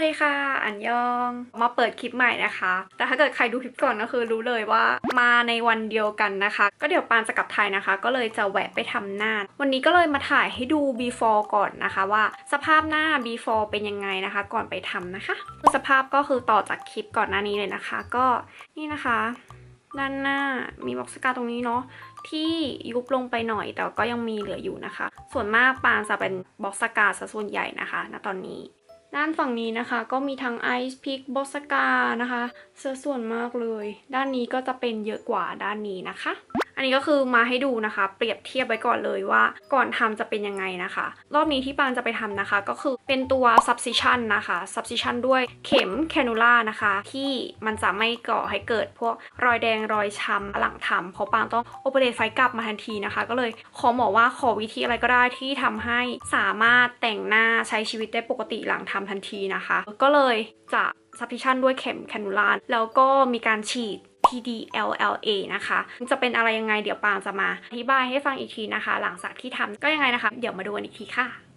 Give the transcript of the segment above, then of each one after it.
วัสดีค่ะ อันยอง มาเปิดคลิปใหม่นะคะ แต่ถ้าเกิดใครดูคลิปก่อนก็คือรู้เลยว่ามาในวันเดียวกันนะคะ ก็เดี๋ยวปานจะกลับไทยนะคะ ก็เลยจะแวะไปทำหน้า วันนี้ก็เลยมาถ่ายให้ดู before ก่อนนะคะ ว่าสภาพหน้า before เป็นยังไงนะคะ ก่อนไปทำนะคะ สภาพก็คือต่อจากคลิปก่อนหน้านี้เลยนะคะ ก็นี่นะคะ ด้านหน้ามีบ็อกซ์กาตรงนี้เนาะที่ยุบลงไปหน่อยแต่ก็ยังมีเหลืออยู่นะคะ ส่วนมากปานจะเป็นบ็อกสกาซะส่วนใหญ่นะคะณตอนนี้ ด้านฝั่งนี้นะคะก็มีทั้งไอซ์พิกบอสกานะคะเสื้อส่วนมากเลย ด้านนี้ก็จะเป็นเยอะกว่าด้านนี้นะคะ อันนี้ก็คือมาให้ดูนะคะ เปรียบเทียบไว้ก่อนเลยว่าก่อนทำจะเป็นยังไงนะคะ รอบนี้ที่ปานจะไปทำนะคะ ก็คือเป็นตัว subcision นะคะ subcision ด้วยเข็มแคนูล่านะคะ ที่มันจะไม่ก่อให้เกิดพวกรอยแดงรอยช้ำหลังทำเพราะปานต้องโอเปเรตไฟกลับมาทันทีนะคะ ก็เลยขอหมอว่าขอวิธีอะไรก็ได้ที่ทำให้สามารถแต่งหน้าใช้ชีวิตได้ปกติหลังทำทันทีนะคะ ก็เลยจะ substitution ด้วยเข็มแคนูลาแล้วก็มีการฉีด PDLLA นะคะ จะเป็นอะไรยังไงเดี๋ยวปางจะมาอธิบายให้ฟังอีกทีนะคะ หลังจากที่ทำก็ยังไงนะคะ เดี๋ยวมาดูกันอีกทีค่ะ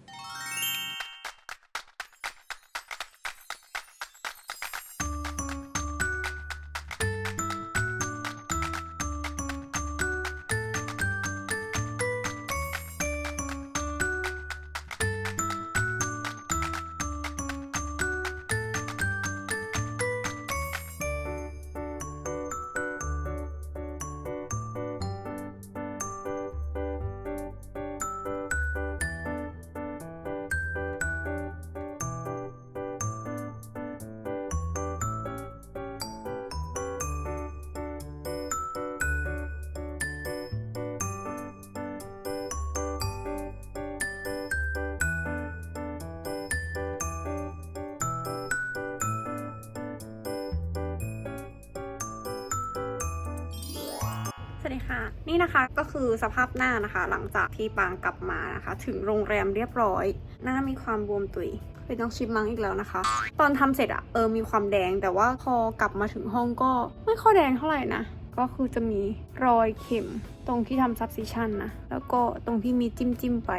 สวัสดีค่ะ นี่นะคะก็คือสภาพหน้านะคะ หลังจากที่ปางกลับมานะคะ ถึงโรงแรมเรียบร้อย หน้ามีความบวมตุยเป็นต้องชิปมังอีกแล้วนะคะ ตอนทำเสร็จอะเออมีความแดงแต่ว่าพอกลับมาถึงห้องก็ไม่ค่อยแดงเท่าไหร่นะก็คือจะมีรอยเข็มตรงที่ทำซับซิชันนะแล้วก็ตรงที่มีจิ้มจิ้มไป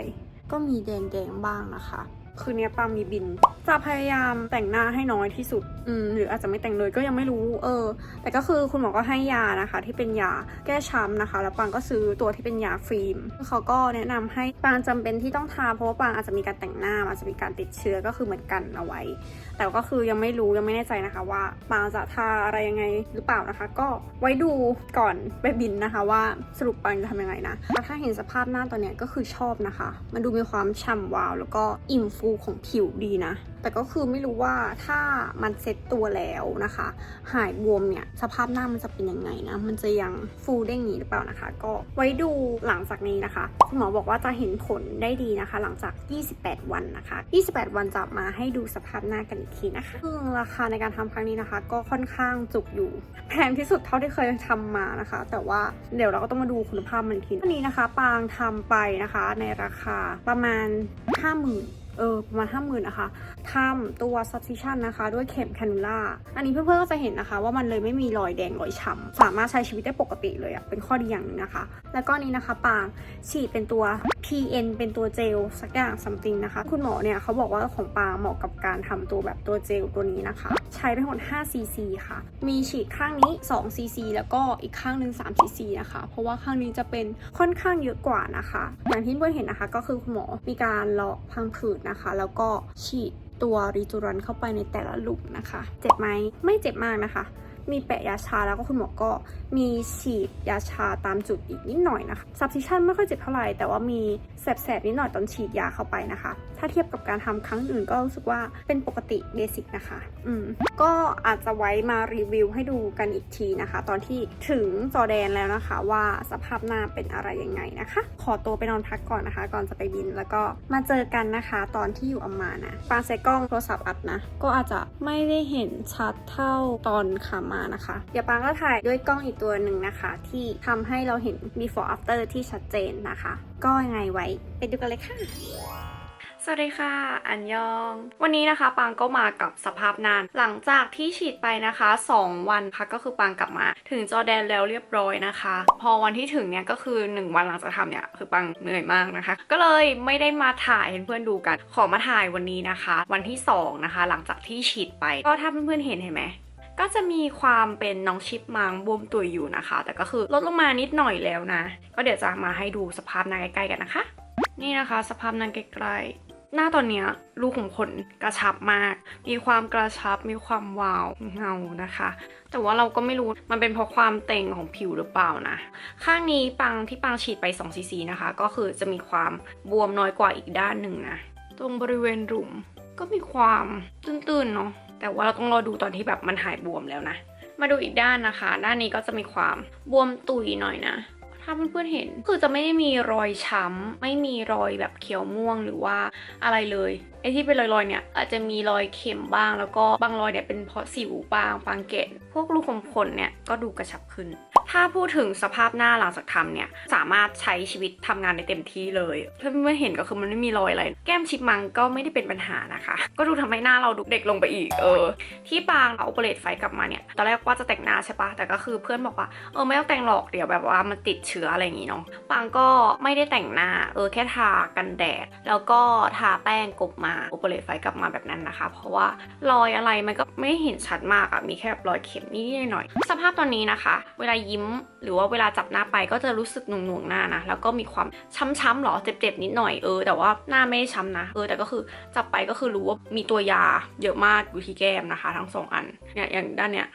ก็มีแดงๆบ้างนะคะ คืนนี้ปางมีบิน จะพยายามแต่งหน้าให้น้อยที่สุด อืม หรืออาจจะไม่แต่งเลยก็ยังไม่รู้ เออ แต่ก็คือคุณหมอก็ให้ยานะคะ ที่เป็นยาแก้ช้ำนะคะ แล้วปางก็ซื้อตัวที่เป็นยาฟิล์มเขาก็แนะนำให้ปางจำเป็นที่ต้องทาเพราะว่าปางอาจจะมีการแต่งหน้าอาจจะมีการติดเชื้อก็คือเหมือนกันเอาไว้ แต่ก็คือยังไม่รู้ยังไม่แน่ใจนะคะ ว่าปางจะทาอะไรยังไงหรือเปล่านะคะ ก็ไว้ดูก่อนไปบินนะคะ ว่าสรุปปางจะทำยังไงนะแล้วถ้าเห็นสภาพหน้าตอนเนี้ยก็คือชอบนะคะ มันดูมีความฉ่ำวาว แล้วก็อิ่มฟูของผิวดีนะ แต่ก็คือไม่รู้ว่าถ้ามันเซ็ตตัวแล้วนะคะ หายบวมเนี่ยสภาพหน้ามันจะเป็นยังไงนะ มันจะยังฟูเด้งนี้หรือเปล่านะคะ ก็ไว้ดูหลังจากนี้นะคะ คุณหมอบอกว่าจะเห็นผลได้ดีนะคะ หลังจาก 28 วันนะคะ 28 วันจะมาให้ดูสภาพหน้ากันอีกทีนะคะซึ่งราคาในการทำครั้งนี้นะคะ ก็ค่อนข้างจุกอยู่แพงที่สุดเท่าที่เคยทำมานะคะ แต่ว่าเดี๋ยวเราก็ต้องมาดูคุณภาพมันทีอันนี้นะคะ ปางทำไปนะคะในราคาประมาณ 50,000 เออประมาณห้าหมื่นนะคะทำตัว substitution นะคะ ด้วยเข็มแคนูล่า อันนี้เพื่อนๆก็จะเห็นนะคะ ว่ามันเลยไม่มีรอยแดงรอยช้ำสามารถใช้ชีวิตได้ปกติเลยอะเป็นข้อดีอย่างหนึงนะคะ แล้วก็นี้นะคะปางฉีดเป็นตัว PN เป็นตัวเจลสักอย่าง something นะคะ คุณหมอเนี่ยเขาบอกว่าของปางเหมาะกับการทำตัวแบบตัวเจลตัวนี้นะคะ ใช้ไปทั้งหมด5 cc ค่ะ มีฉีดข้างนี้2 cc แล้วก็อีกข้างหนึ่ง3 cc นะคะ เพราะว่าข้างนี้จะเป็นค่อนข้างเยอะกว่านะคะ อย่างที่เพื่อนเห็นนะคะ ก็คือคุณหมอมีการเลาะพังผืดนะคะ แล้วก็ฉีดตัวรีจูรันเข้าไปในแต่ละหลุมนะคะ เจ็บไหมไม่เจ็บมากนะคะ มีแปะยาชาแล้วก็คุณหมอก็มีฉีดยาชาตามจุดอีกนิดหน่อยนะคะซับซิชันไม่ค่อยเจ็บเท่าไหร่แต่ว่ามีแสบๆนิดหน่อยตอนฉีดยาเข้าไปนะคะ ถ้าเทียบกับการทำครั้งอื่นก็รู้สึกว่าเป็นปกติเบสิกนะคะ อืมก็อาจจะไว้มารีวิวให้ดูกันอีกทีนะคะ ตอนที่ถึงจอแดนแล้วนะคะ ว่าสภาพหน้าเป็นอะไรยังไงนะคะ ขอตัวไปนอนพักก่อนนะคะ ก่อนจะไปบินแล้วก็มาเจอกันนะคะ ตอนที่อยู่อัมมานะปาใส่กล้องโทรศัพท์อัดนะ ก็อาจจะไม่ได้เห็นชัดเท่าตอนขามานะคะเดี๋ยวปางก็ถ่ายด้วยกล้องอีกตัวหนึ่งนะคะ ที่ทำให้เราเห็น before after ที่ชัดเจนนะคะ ก็ยังไงไว้ไปดูกันเลยค่ะสวัสดีค่ะ อันยอง วันนี้นะคะปางก็มากับสภาพนาน หลังจากที่ฉีดไปนะคะ 2 วันค่ะก็คือปางกลับมา ถึงจอแดนแล้วเรียบร้อยนะคะ พอวันที่ถึงเนี่ยก็คือ 1 วันหลังจากทำเนี่ยคือปางเหนื่อยมากนะคะ ก็เลยไม่ได้มาถ่ายให้เพื่อนดูกัน ขอมาถ่ายวันนี้นะคะ วันที่ 2 นะคะ หลังจากที่ฉีดไป ก็ถ้าเพื่อนๆเห็นเห็นไหม ก็จะมีความเป็นน้องชิปมังบวมตุยอยู่นะคะ แต่ก็คือลดลงมานิดหน่อยแล้วนะ ก็เดี๋ยวจะมาให้ดูสภาพหน้าใกล้ๆกันนะคะ นี่นะคะ สภาพหน้าใกล้ๆหน้าตอนนี้ยรูขุมขนกระชับมาก มีความกระชับมีความวาวเงานะคะ แต่ว่าเราก็ไม่รู้มันเป็นเพราะความเต่งของผิวหรือเปล่านะ ข้างนี้ปังที่ปังฉีดไป2ซีซีนะคะ ก็คือจะมีความบวมน้อยกว่าอีกด้านหนึ่งนะ ตรงบริเวณหลุมก็มีความตื้นๆเนาะ แต่ว่าเราต้องรอดูตอนที่แบบมันหายบวมแล้วนะ มาดูอีกด้านนะคะ ด้านนี้ก็จะมีความบวมตุยหน่อยนะถ้าเพื่อนๆเห็นคือจะไม่ได้มีรอยช้ำไม่มีรอยแบบเขียวม่วงหรือว่าอะไรเลยไอ้ที่เป็นรอยๆเนี่ยอาจจะมีรอยเข็มบ้างแล้วก็บางรอยเนี่ยเป็นเพราะสิวบางบางเกตพวกรูขุมขนเนี่ยก็ดูกระชับขึ้น ถ้าพูดถึงสภาพหน้าหลังจากทำเนี่ย สามารถใช้ชีวิตทำงานได้เต็มที่เลยเพื่อนๆเห็นก็คือมันไม่มีรอยอะไร แก้มชิปมังก็ไม่ได้เป็นปัญหานะคะ ก็ดูทำให้หน้าเราดูเด็กลงไปอีก เออ ที่ปางเอาเปรตไฟกลับมาเนี่ย ตอนแรกว่าจะแต่งหน้าใช่ปะแต่ก็คือเพื่อนบอกว่า เออไม่ต้องแต่งหรอกเดี๋ยวแบบว่ามันติดเชื้ออะไรอย่างงี้เนาะ ปางก็ไม่ได้แต่งหน้า เออแค่ทากันแดด แล้วก็ทาแป้งกบมาโอเปเรตไฟกลับมาแบบนั้นนะคะ เพราะว่ารอยอะไรมันก็ไม่เห็นชัดมากอะมีแค่รอยเข็มนิดหน่อย สภาพตอนนี้นะคะ เวลายิม หรือว่าเวลาจับหน้าไปก็จะรู้สึกหน่วงหน่วงหน้านะ แล้วก็มีความช้ำๆหรอ เจ็บๆนิดหน่อยเออ แต่ว่าหน้าไม่ได้ช้ำนะ เออ แต่ก็คือจับไปก็คือรู้ว่ามีตัวยาเยอะมากอยู่ที่แก้มนะคะ ทั้งสองอัน เนี่ยอย่างด้านเนี้ย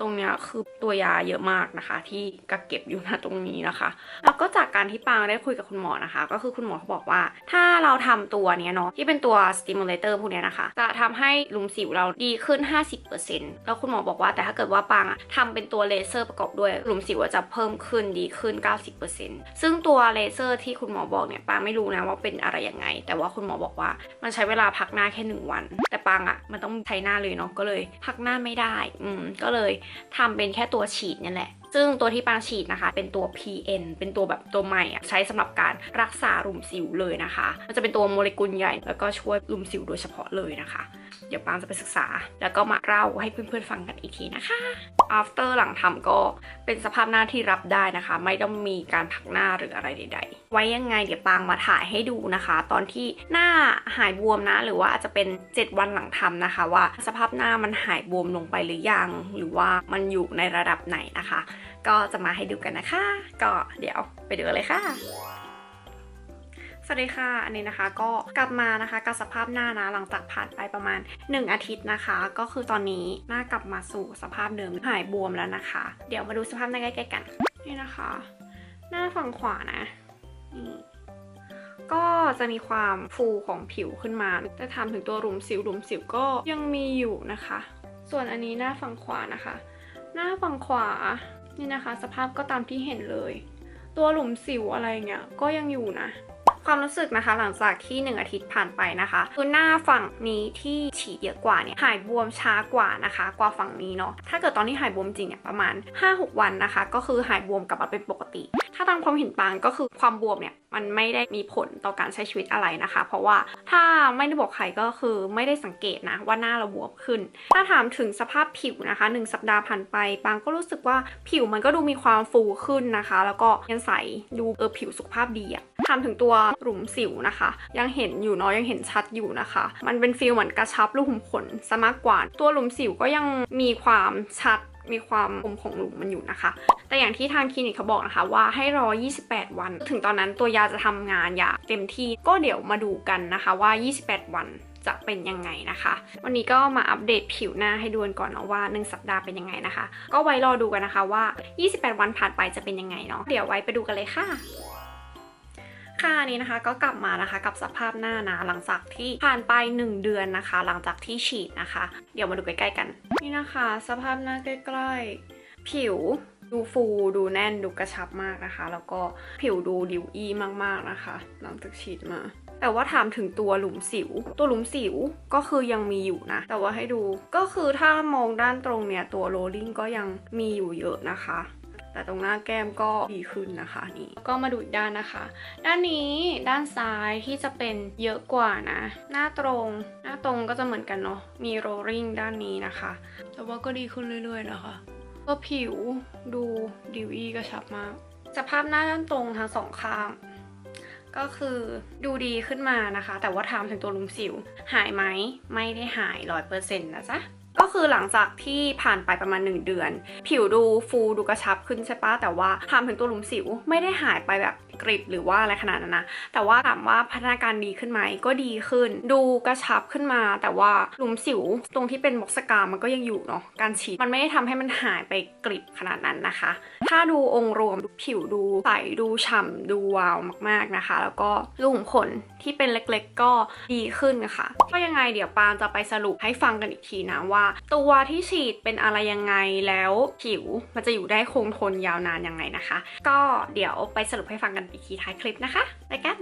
ตรงเนี้ยคือตัวยาเยอะมากนะคะ ที่กักเก็บอยู่นะตรงนี้นะคะ แล้วก็จากการที่ปางได้คุยกับคุณหมอนะคะ ก็คือคุณหมอเขาบอกว่า ถ้าเราทำตัวเนี้ยเนาะที่เป็นตัว stimulator พวกเนี้ยนะคะ จะทำให้ลุมสิวเราดีขึ้น 50%แล้วคุณหมอบอกว่าแต่ถ้าเกิดว่าปางอะทำเป็นตัวเลเซอร์ประกอบด้วยลุมสิวจะเพิ่มขึ้นดีขึ้น 90%ซึ่งตัวเลเซอร์ที่คุณหมอบอกเนี่ยปางไม่รู้นะว่าเป็นอะไรยังไง แต่ว่าคุณหมอบอกว่ามันใช้เวลาพักหน้าแค่หนึ่งวัน แต่ปางอะมันต้องใช้หน้าเลยเนาะก็เลยพักหน้าไม่ได้อืมก็เลยทำเป็นแค่ตัวฉีดนี่แหละ ซึ่งตัวที่ปางฉีดนะคะ เป็นตัว PN เป็นตัวแบบตัวใหม่ใช้สำหรับการรักษารุมสิวเลยนะคะ มันจะเป็นตัวโมเลกุลใหญ่แล้วก็ช่วยรุมสิวโดยเฉพาะเลยนะคะ เดี๋ยวปางจะไปศึกษา แล้วก็มาเล่าให้เพื่อนๆฟังกันอีกทีนะคะ after หลังทำก็เป็นสภาพหน้าที่รับได้นะคะ ไม่ต้องมีการพักหน้าหรืออะไรใด ๆ ไว้ยังไงเดี๋ยวปางมาถ่ายให้ดูนะคะ ตอนที่หน้าหายบวมนะ หรือว่าอาจจะเป็น 7 วันหลังทำนะคะ ว่าสภาพหน้ามันหายบวมลงไปหรือยัง หรือว่ามันอยู่ในระดับไหนนะคะ ก็จะมาให้ดูกันนะคะ ก็เดี๋ยวไปดูกันเลยค่ะ วัสดีค่ะ อันนี้นะคะก็กลับมานะคะกับสภาพหน้านะหลังจากผ่านไปประมาณ 1 อาทิตย์นะคะ ก็คือตอนนี้หน้ากลับมาสู่สภาพเดิมหายบวมแล้วนะคะ เดี๋ยวมาดูสภาพหน้าใกล้ๆกัน นี่นะคะ หน้าฝั่งขวานะนี่ก็จะมีความฟูของผิวขึ้นมา แต่ถามถึงตัวหลุมสิวหลุมสิวก็ยังมีอยู่นะคะ ส่วนอันนี้หน้าฝั่งขวานะคะ หน้าฝั่งขวานี่นะคะ สภาพก็ตามที่เห็นเลย ตัวหลุมสิวอะไรเงี้ยก็ยังอยู่นะ ความรู้สึกนะคะ หลังจากที่ 1 อาทิตย์ผ่านไปนะคะคือหน้าฝั่งนี้ที่ฉีดเยอะกว่าเนี่ยหายบวมช้ากว่านะคะ กว่าฝั่งนี้เนาะถ้าเกิดตอนที่หายบวมจริงเนี่ยประมาณ 5-6 วันนะคะ ก็คือหายบวมกลับมาเป็นปกติ ถ้าตามความเห็นปางก็คือความบวมเนี่ยมันไม่ได้มีผลต่อการใช้ชีวิตอะไรนะคะ เพราะว่าถ้าไม่ได้บอกใครก็คือไม่ได้สังเกตนะว่าหน้าเราบวมขึ้น ถ้าถามถึงสภาพผิวนะคะ 1 สัปดาห์ผ่านไปปางก็รู้สึกว่าผิวมันก็ดูมีความฟูขึ้นนะคะ แล้วก็ยังใสดูเออผิวสุขภาพดีอะถามถึงตัวหลุมสิวนะคะ ยังเห็นอยู่เนาะยังเห็นชัดอยู่นะคะ มันเป็นฟีลเหมือนกระชับรูขุมขนซะมากกว่า ตัวหลุมสิวก็ยังมีความชัดมีความคมของหลุมมันอยู่นะคะ แต่อย่างที่ทางคลินิกเขาบอกนะคะว่าให้รอ 28 วัน ถึงตอนนั้นตัวยาจะทำงานอย่างเต็มที่ก็เดี๋ยวมาดูกันนะคะว่า 28 วันจะเป็นยังไงนะคะ วันนี้ก็มาอัปเดตผิวหน้าให้ดูกันก่อนเนาะว่า 1 สัปดาห์เป็นยังไงนะคะ ก็ไว้รอดูกันนะคะว่า 28 วันผ่านไปจะเป็นยังไงเนาะ เดี๋ยวไว้ไปดูกันเลยค่ะ ค่ะนนี้นะคะก็กลับมานะคะกับสภาพหน้านะหลังจากที่ผ่านไป 1 เดือนนะคะ หลังจากที่ฉีดนะคะ เดี๋ยวมาดูใกล้ๆกัน นี่นะคะ สภาพหน้าใกล้ๆ ผิวดูฟูดูแน่นดูกระชับมากนะคะ แล้วก็ผิวดูดิวอี้มากๆนะคะ หลังจากฉีดมา แต่ว่าถามถึงตัวหลุมสิว ตัวหลุมสิวก็คือยังมีอยู่นะ แต่ว่าให้ดูก็คือถ้ามองด้านตรงเนี่ยตัวโรลลิ่งก็ยังมีอยู่เยอะนะคะ แต่ตรงหน้าแก้มก็ดีขึ้นนะคะนี่ก็มาดูอีกด้านนะคะ ด้านนี้ด้านซ้ายที่จะเป็นเยอะกว่านะ หน้าตรง หน้าตรงก็จะเหมือนกันเนาะมีโรลลิ่งด้านนี้นะคะ แต่ว่าก็ดีขึ้นเรื่อยๆนะคะก็ผิวดูดิวอีกระชับมากสภาพหน้าด้านตรงทั้งสองข้างก็คือดูดีขึ้นมานะคะ แต่ว่าถามถึงตัวลุมสิว หายไหมไม่ได้หายร้อยเปอร์เซ็นต์นะจ๊ะ ก็คือหลังจากที่ผ่านไปประมาณ 1 เดือน ผิวดูฟูดูกระชับขึ้นใช่ปะแต่ว่าถามถึงตัวหลุมสิวไม่ได้หายไปแบบ กริบหรือว่าอะไรขนาดนั้นนะ แต่ว่าถามว่าพัฒนาการดีขึ้นไหมก็ดีขึ้น ดูกระชับขึ้นมา แต่ว่าหลุมสิวตรงที่เป็นบ็อกสกามันก็ยังอยู่เนาะ การฉีดมันไม่ได้ทำให้มันหายไปกริบขนาดนั้นนะคะ ถ้าดูองค์รวมผิวดูใสดูฉ่ำดูวาวมากๆนะคะ แล้วก็รูขุมขนที่เป็นเล็กๆ ก็ดีขึ้นค่ะก็ยังไงเดี๋ยวปางจะไปสรุปให้ฟังกันอีกทีนะว่า ตัวที่ฉีดเป็นอะไรยังไงแล้วผิวมันจะอยู่ได้คงทนยาวนานยังไงนะคะ ก็เดี๋ยวไปสรุปให้ฟังกันอีกทีท้ายคลิปนะคะ ไปกัน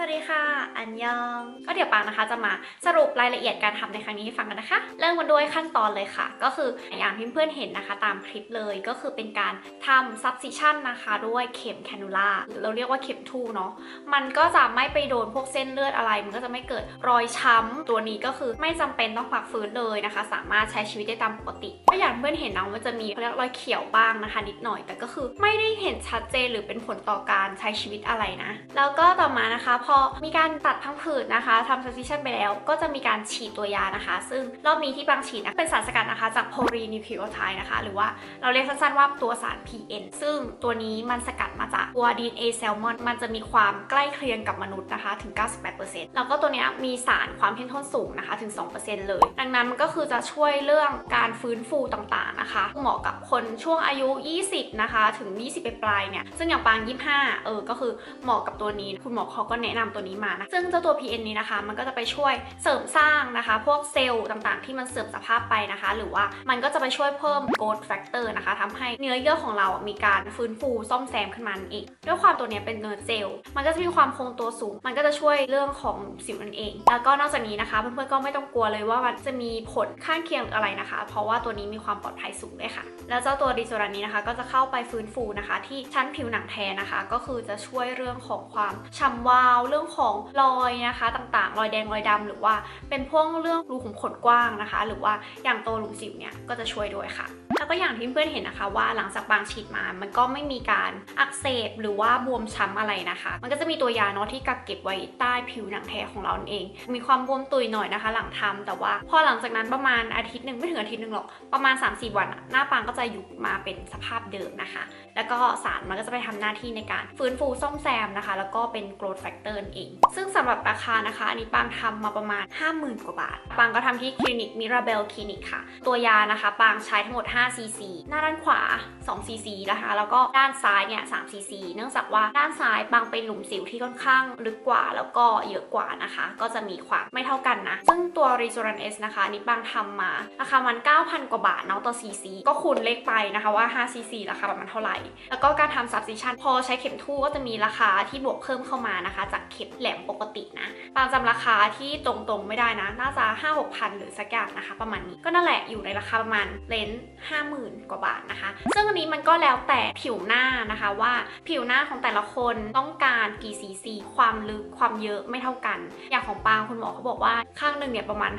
สวัสดีค่ะ อันยอง ก็เดี๋ยวปังนะคะจะมาสรุปรายละเอียดการทำในครั้งนี้ให้ฟังกันนะคะ เริ่มกันด้วยขั้นตอนเลยค่ะ ก็คืออย่างที่เพื่อนเห็นนะคะ ตามคลิปเลยก็คือเป็นการทำซับซิชันนะคะ ด้วยเข็มแคนูล่าหรือเราเรียกว่าเข็มทูเนาะมันก็จะไม่ไปโดนพวกเส้นเลือดอะไร มันก็จะไม่เกิดรอยช้ำตัวนี้ก็คือไม่จำเป็นต้องพักฟื้นเลยนะคะ สามารถใช้ชีวิตได้ตามปกติก็อย่างเพื่อนเห็นนะมันจะมีเขาเรียกรอยเขียวบ้างนะคะ นิดหน่อย แต่ก็คือไม่ได้เห็นชัดเจนหรือเป็นผลต่อการใช้ชีวิตอะไรนะ แล้วก็ต่อมานะคะพอมีการตัดพังผืดนะคะทำ transition ไปแล้ว ก็จะมีการฉีดตัวยานะคะ ซึ่งรอบนี้ที่บางฉีดเป็นสารสกัดนะคะ จากโพลีนิวคลีโอไทด์นะคะ หรือว่าเราเรียกสั้นๆว่าตัวสาร PN ซึ่งตัวนี้มันสกัดมาจากตัว DNA แซลมอนมันจะมีความใกล้เคียงกับมนุษย์นะคะถึง 98%แล้วก็ตัวนี้มีสารความเข้มข้นสูงนะคะถึง 2%เลย ดังนั้นมันก็คือจะช่วยเรื่องการฟื้นฟูต่างๆนะคะ เหมาะกับคนช่วงอายุ 20 นะคะ ถึง 20ปลายๆเนี่ยซึ่งอย่างปาง 25 เออก็คือเหมาะกับตัวนี้คุณหมอเขาก็แนะนำตัวนี้มานะ ซึ่งเจ้าตัว PN นี้นะคะ มันก็จะไปช่วยเสริมสร้างนะคะ พวกเซลล์ต่างๆ ที่มันเสื่อมสภาพไปนะคะ หรือว่ามันก็จะไปช่วยเพิ่ม growth factor นะคะทำให้เนื้อเยื่อของเรามีการฟื้นฟูซ่อมแซมขึ้นมาเองด้วยความตัวนี้เป็นเนื้อเจล มันก็จะมีความคงตัวสูง มันก็จะช่วยเรื่องของสิวนั่นเอง แล้วก็นอกจากนี้นะคะ เพื่อนๆก็ไม่ต้องกลัวเลยว่ามันจะมีผลข้างเคียงหรืออะไรนะคะ เพราะว่าตัวนี้มีความปลอดภัยสูงด้วยค่ะ แล้วเจ้าตัวดิโซรันนี้นะคะ ก็จะเข้าไปฟื้นฟูนะคะ ที่ชั้นผิวหนังแทนนะคะ ก็คือจะช่วยเรื่องของความฉ่ำวาวเรื่องของรอยนะคะ ต่างๆ รอยแดงรอยดำหรือว่าเป็นพวกเรื่องรูขุมขนกว้างนะคะ หรือว่าอย่างตัวหลุมสิวเนี่ยก็จะช่วยด้วยค่ะ แล้วก็อย่างที่เพื่อนเห็นนะคะว่าหลังจากบางฉีดมา มันก็ไม่มีการอักเสบหรือว่าบวมช้ำอะไรนะคะ มันก็จะมีตัวยาเนาะที่กักเก็บไว้ใต้ผิวหนังแท้ของเรานั่นเอง มีความบวมตุยหน่อยนะคะ หลังทำแต่ว่าพอหลังจากนั้นประมาณอาทิตย์หนึ่งไม่ถึงอาทิตย์หนึ่งหรอก ประมาณ 3-4 วันอะหน้าปางก็จะอยู่มาเป็นสภาพเดิมนะคะ แล้วก็สารมันก็จะไปทำหน้าที่ในการฟื้นฟูซ่อมแซมนะคะ แล้วก็เป็น growth factor เอง ซึ่งสำหรับราคานะคะ อันนี้ปางทำมาประมาณ 50,000 กว่าบาท ปางก็ทำที่คลินิกมิราเบลคลินิกค่ะ ตัวยานะคะ ปางใช้ทั้งหมด 5 cc หน้าด้านขวา 2 cc นะคะ แล้วก็ด้านซ้ายเนี่ย 3 cc เนื่องจากว่าด้านซ้ายปางเป็นหลุมสิวที่ค่อนข้างลึกกว่าแล้วก็เยอะกว่านะคะ ก็จะมีความไม่เท่ากันนะ ซึ่งตัว r e s o r a n S นะคะนนี้ปางทำมาราคามัน 9,000 กว่าบาทเนาะต่อ cc ก็คูณเลขไปนะคะว่า 5 cc ราคาประมาณเท่าไหร่ แล้วก็การทำ substitution พอใช้เข็มทู่ก็จะมีราคาที่บวกเพิ่มเข้ามานะคะ จากเข็มแหลมปกตินะปางจำราคาที่ตรงๆไม่ได้นะ น่าจะ 5 6พันหรือสักอย่างนะคะ ประมาณนี้ก็นั่นแหละอยู่ในราคาประมาณเลนส์50,000 กว่าบาทนะคะ ซึ่งอันนี้มันก็แล้วแต่ผิวหน้านะคะว่าผิวหน้าของแต่ละคนต้องการกี่ซีซี ความลึกความเยอะไม่เท่ากัน อย่างของปางคุณหมอเขาบอกว่าข้างหนึ่งเนี่ยประมาณ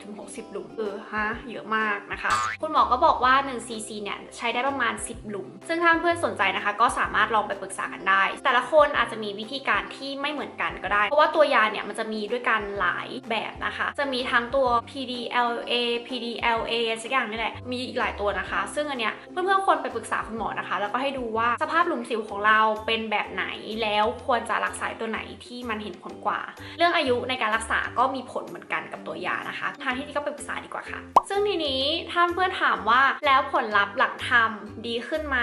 50-60 หลุมเออฮะเยอะมากนะคะ คุณหมอก็บอกว่า1ซีซีเนี่ยใช้ได้ประมาณ 10 หลุม ซึ่งถ้าเพื่อนสนใจนะคะ ก็สามารถลองไปปรึกษากันได้ แต่ละคนอาจจะมีวิธีการที่ไม่เหมือนกันก็ได้ เพราะว่าตัวยาเนี่ยมันจะมีด้วยกันหลายแบบนะคะ จะมีทั้งตัว PDLA PDLA สักอย่างนี่แหละมีอีกหลายตัวนะคะ ซึ่งอันเนี้ยเพื่อนๆควรไปปรึกษาคุณหมอนะคะ แล้วก็ให้ดูว่าสภาพหลุมสิวของเราเป็นแบบไหนแล้วควรจะรักษาตัวไหนที่มันเห็นผลกว่า เรื่องอายุในการรักษาก็มีผลเหมือนกันกับตัวยานะคะ ทางที่ดีก็ไปปรึกษาดีกว่าค่ะ ซึ่งทีนี้ถ้าเพื่อนถามว่าแล้วผลลัพธ์หลังทำดีขึ้นไหม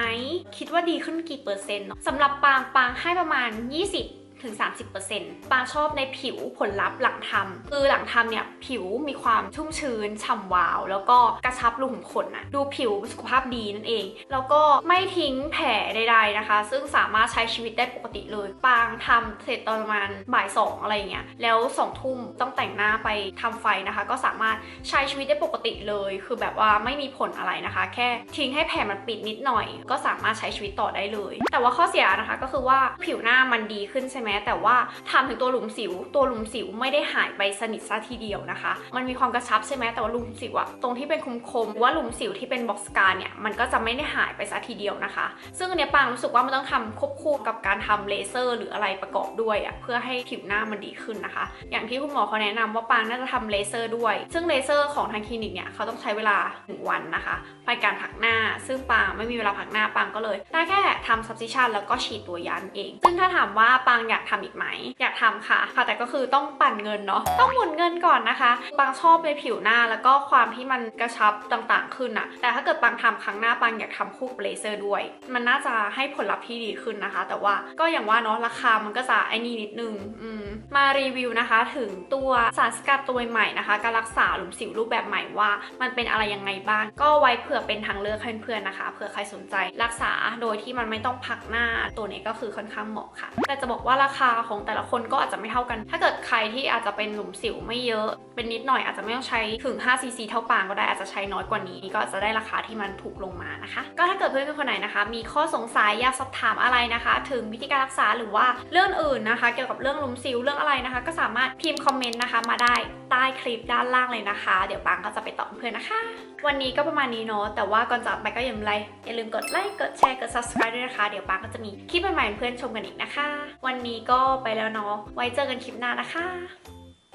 คิดว่าดีขึ้นกี่เปอร์เซ็นต์เนอะสำหรับปางปางให้ประมาณ 20 ถึง 30%ปางชอบในผิวผลลัพธ์หลังทำคือหลังทำเนี่ย ผิวมีความชุ่มชื้นฉ่ำวาว แล้วก็กระชับรูขุมขนนะดูผิวสุขภาพดีนั่นเอง แล้วก็ไม่ทิ้งแผลใดๆนะคะ ซึ่งสามารถใช้ชีวิตได้ปกติเลย ปางทำเสร็จตอนประมาณบ่ายสองอะไรเงี้ยแล้วสองทุ่มต้องแต่งหน้าไปทำไฟนะคะ ก็สามารถใช้ชีวิตได้ปกติเลย คือแบบว่าไม่มีผลอะไรนะคะ แค่ทิ้งให้แผลมันปิดนิดหน่อย ก็สามารถใช้ชีวิตต่อได้เลย แต่ว่าข้อเสียนะคะก็คือว่าผิวหน้ามันดีขึ้นใช่ไหมแต่ว่าทำถึงตัวหลุมสิว ตัวหลุมสิวไม่ได้หายไปสนิทซะทีเดียวนะคะ มันมีความกระชับใช่ไหมแต่ว่าหลุมสิวอะตรงที่เป็นคมๆหรือว่าหลุมสิวที่เป็นบ็อกซ์การเนี่ยมันก็จะไม่ได้หายไปซะทีเดียวนะคะ ซึ่งอันเนี้ยปางรู้สึกว่ามันต้องทำควบคู่กับการทำเลเซอร์หรืออะไรประกอบด้วยอะเพื่อให้ผิวหน้ามันดีขึ้นนะคะ อย่างที่คุณหมอเขาแนะนำว่าปางน่าจะทำเลเซอร์ด้วย ซึ่งเลเซอร์ของทางคลินิกเนี่ยเขาต้องใช้เวลาหนึ่งวันนะคะในการผักหน้า ซึ่งปางไม่มีเวลาผักหน้าปางก็เลยได้แค่ทำซับซิชันแล้วก็ฉีดตัวยานเอง ซึ่งถ้าถามว่าปางอยากากทำอีกไหม อยากทำค่ะ ค่ะแต่ก็คือต้องปั่นเงินเนาะต้องหมุนเงินก่อนนะคะปางชอบในผิวหน้าแล้วก็ความที่มันกระชับต่างๆ ขึ้นอะแต่ถ้าเกิดปางทำครั้งหน้าปางอยากทำคู่กับเลเซอร์ด้วย มันน่าจะให้ผลลัพธ์ที่ดีขึ้นนะคะ แต่ว่าก็อย่างว่าเนาะราคามันก็จะไอ้นี่นิดนึงอืมมารีวิวนะคะ ถึงตัวสารสกัดตัวใหม่นะคะ การรักษาหลุมสิวรูปแบบใหม่ว่า มันเป็นอะไรยังไงบ้าง ก็ไว้เผื่อเป็นทางเลือกให้เพื่อนๆนะคะเผื่อใครสนใจรักษาโดยที่มันไม่ต้องพักหน้าตัวนี้ก็คือค่อนข้างเหมาะค่ะ แต่จะบอกว่าราราคาของแต่ละคนก็อาจจะไม่เท่ากัน ถ้าเกิดใครที่อาจจะเป็นหลุมสิวไม่เยอะ เป็นนิดหน่อยอาจจะไม่ต้องใช้ถึง5 cc เท่าปางก็ได้อาจจะใช้น้อยกว่านี้ ก็จะได้ราคาที่มันถูกลงมานะคะ ก็ถ้าเกิดเพื่อนๆคนไหนนะคะ มีข้อสงสัยอยากสอบถามอะไรนะคะ ถึงวิธีการรักษาหรือว่าเรื่องอื่นนะคะ เกี่ยวกับเรื่องหลุมสิวเรื่องอะไรนะคะ ก็สามารถพิมพ์คอมเมนต์นะคะมาได้ ใต้คลิปด้านล่างเลยนะคะ เดี๋ยวปังก็จะไปตอบเพื่อนนะคะ วันนี้ก็ประมาณนี้เนาะแต่ว่าก่อนจากไปก็อย่าลืมไลค์อย่าลืมกดไลค์กดแชร์กด subscribe ด้วยนะคะ เดี๋ยวปังก็จะมีคลิปใหม่ๆให้เพื่อนชมกันอีกนะคะ วันนี้ก็ไปแล้วเนาะไว้เจอกันคลิปหน้านะคะ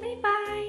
บ๊ายบาย